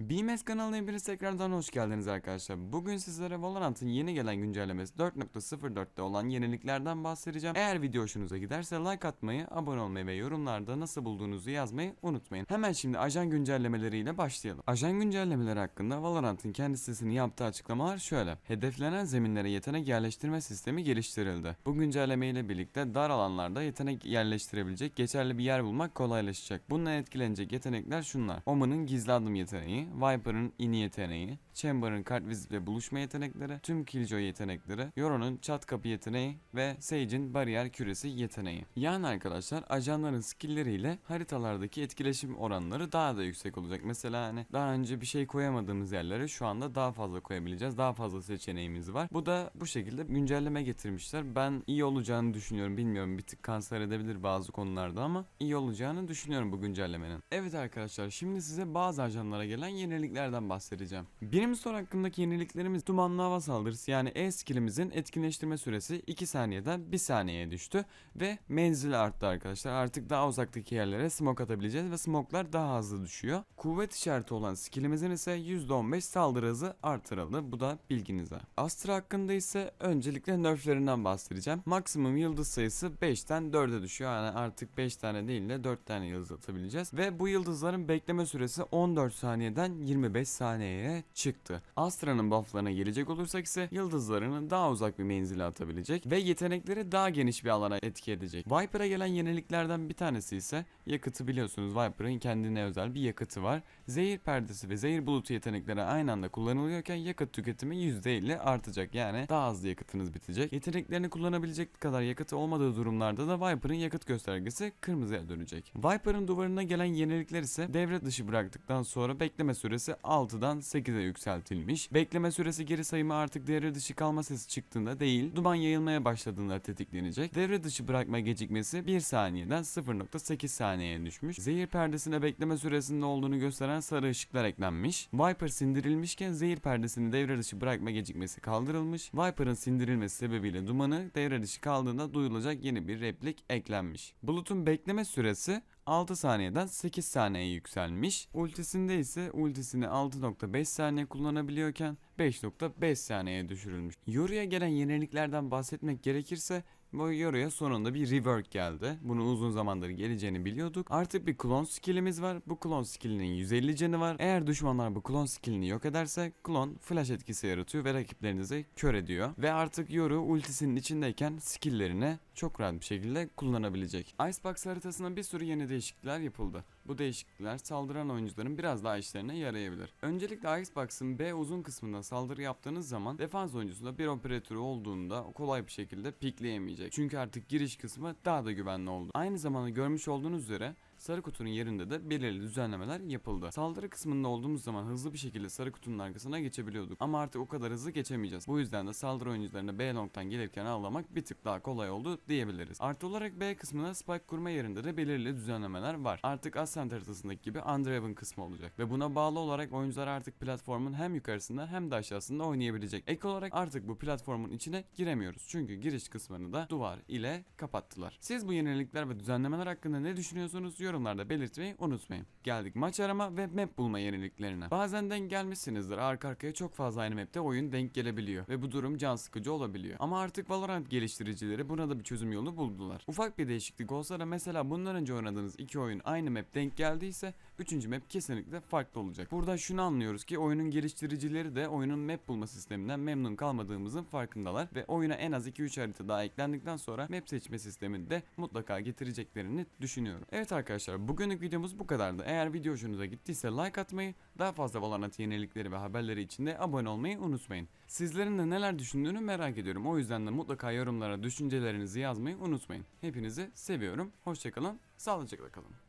BMS kanalına hepiniz tekrardan hoş geldiniz arkadaşlar. Bugün sizlere Valorant'ın yeni gelen güncellemesi 4.04'te olan yeniliklerden bahsedeceğim. Eğer video hoşunuza giderse like atmayı, abone olmayı ve yorumlarda nasıl bulduğunuzu yazmayı unutmayın. Hemen şimdi ajan güncellemeleriyle başlayalım. Ajan güncellemeleri hakkında Valorant'ın kendi sitesinin yaptığı açıklamalar şöyle. Hedeflenen zeminlere yetenek yerleştirme sistemi geliştirildi. Bu güncelleme ile birlikte dar alanlarda yetenek yerleştirebilecek geçerli bir yer bulmak kolaylaşacak. Bununla etkilenecek yetenekler şunlar. Omen'ın gizli adım yeteneği, Viper'ın ini yeteneği, Chamber'ın kart vizitle buluşma yetenekleri, tüm Killjoy yetenekleri, Yoron'un çat kapı yeteneği ve Sage'in bariyer küresi yeteneği. Yani arkadaşlar ajanların skill'leriyle haritalardaki etkileşim oranları daha da yüksek olacak. Mesela hani daha önce bir şey koyamadığımız yerlere şu anda daha fazla koyabileceğiz. Daha fazla seçeneğimiz var. Bu da bu şekilde güncelleme getirmişler. Ben iyi olacağını düşünüyorum. Bilmiyorum bir tık kanser edebilir bazı konularda ama iyi olacağını düşünüyorum bu güncellemenin. Evet arkadaşlar şimdi size bazı ajanlara gelen yeniliklerden bahsedeceğim. Birim Store hakkındaki yeniliklerimiz dumanlı hava saldırısı yani E skillimizin etkinleştirme süresi 2 saniyeden 1 saniyeye düştü ve menzili arttı arkadaşlar. Artık daha uzaktaki yerlere smoke atabileceğiz ve smoke'lar daha hızlı düşüyor. Kuvvet işareti olan skillimizin ise %15 saldırı hızı artırıldı. Bu da bilginize. Astra hakkında ise öncelikle nerflerinden bahsedeceğim. Maksimum yıldız sayısı 5'ten 4'e düşüyor. Yani artık 5 tane değil de 4 tane yıldız atabileceğiz. Ve bu yıldızların bekleme süresi 14 saniyeden 25 saniyeye çıktı. Astra'nın bufflarına gelecek olursak ise yıldızlarını daha uzak bir menzile atabilecek ve yetenekleri daha geniş bir alana etki edecek. Viper'a gelen yeniliklerden bir tanesi ise yakıtı biliyorsunuz Viper'ın kendine özel bir yakıtı var. Zehir perdesi ve zehir bulutu yetenekleri aynı anda kullanılıyorken yakıt tüketimi %50 artacak. Yani daha hızlı yakıtınız bitecek. Yeteneklerini kullanabilecek kadar yakıtı olmadığı durumlarda da Viper'ın yakıt göstergesi kırmızıya dönecek. Viper'ın duvarına gelen yenilikler ise devre dışı bıraktıktan sonra bekleme süresi 6'dan 8'e yükseltilmiş. Bekleme süresi geri sayımı artık devre dışı kalma sesi çıktığında değil, duman yayılmaya başladığında tetiklenecek. Devre dışı bırakma gecikmesi 1 saniyeden 0.8 saniyeye düşmüş. Zehir perdesine bekleme süresinde olduğunu gösteren sarı ışıklar eklenmiş. Viper sindirilmişken zehir perdesini devre dışı bırakma gecikmesi kaldırılmış. Viper'ın sindirilmesi sebebiyle dumanı devre dışı kaldığında duyulacak yeni bir replik eklenmiş. Bulut'un bekleme süresi 6 saniyeden 8 saniyeye yükselmiş. Ultisinde ise ultisini 6.5 saniye kullanabiliyorken 5.5 saniyeye düşürülmüş. Yoru'ya gelen yeniliklerden bahsetmek gerekirse bu Yoru'ya sonunda bir rework geldi. Bunu uzun zamandır geleceğini biliyorduk. Artık bir klon skillimiz var. Bu klon skillinin 150 canı var. Eğer düşmanlar bu klon skillini yok ederse klon flash etkisi yaratıyor ve rakiplerinizi kör ediyor. Ve artık Yoru ultisinin içindeyken skilllerini çok rahat bir şekilde kullanabilecek. Icebox haritasına bir sürü yeni değişiklikler yapıldı. Bu değişiklikler saldıran oyuncuların biraz daha işlerine yarayabilir. Öncelikle Icebox'ın B uzun kısmında saldırı yaptığınız zaman defans oyuncusunda bir operatörü olduğunda kolay bir şekilde pikleyemeyecek. Çünkü artık giriş kısmı daha da güvenli oldu. Aynı zamanda görmüş olduğunuz üzere sarı kutunun yerinde de belirli düzenlemeler yapıldı. Saldırı kısmında olduğumuz zaman hızlı bir şekilde sarı kutunun arkasına geçebiliyorduk. Ama artık o kadar hızlı geçemeyeceğiz. Bu yüzden de saldırı oyuncularını B long'tan gelirken avlamak bir tık daha kolay oldu diyebiliriz. Artı olarak B kısmına spike kurma yerinde de belirli düzenlemeler var. Artık Ascent haritasındaki gibi Undraven kısmı olacak. Ve buna bağlı olarak oyuncular artık platformun hem yukarısında hem de aşağısında oynayabilecek. Ek olarak artık bu platformun içine giremiyoruz. Çünkü giriş kısmını da duvar ile kapattılar. Siz bu yenilikler ve düzenlemeler hakkında ne düşünüyorsunuz? Yorumlarda belirtmeyi unutmayın. Geldik maç arama ve map bulma yeniliklerine. Bazen denk gelmişsinizdir. Arka arkaya çok fazla aynı map'te oyun denk gelebiliyor. Ve bu durum can sıkıcı olabiliyor. Ama artık Valorant geliştiricileri buna da bir çözüm yolu buldular. Ufak bir değişiklik olsa da mesela bundan önce oynadığınız iki oyun aynı map denk geldiyse üçüncü map kesinlikle farklı olacak. Burada şunu anlıyoruz ki oyunun geliştiricileri de oyunun map bulma sisteminden memnun kalmadığımızın farkındalar ve oyuna en az 2-3 harita daha eklendikten sonra map seçme sistemini de mutlaka getireceklerini düşünüyorum. Evet arkadaşlar bugünlük videomuz bu kadardı. Eğer video hoşunuza gittiyse like atmayı, daha fazla Valorant yenilikleri ve haberleri için de abone olmayı unutmayın. Sizlerin de neler düşündüğünü merak ediyorum. O yüzden de mutlaka yorumlara düşüncelerinizi yazmayı unutmayın. Hepinizi seviyorum. Hoşçakalın. Sağlıcakla kalın.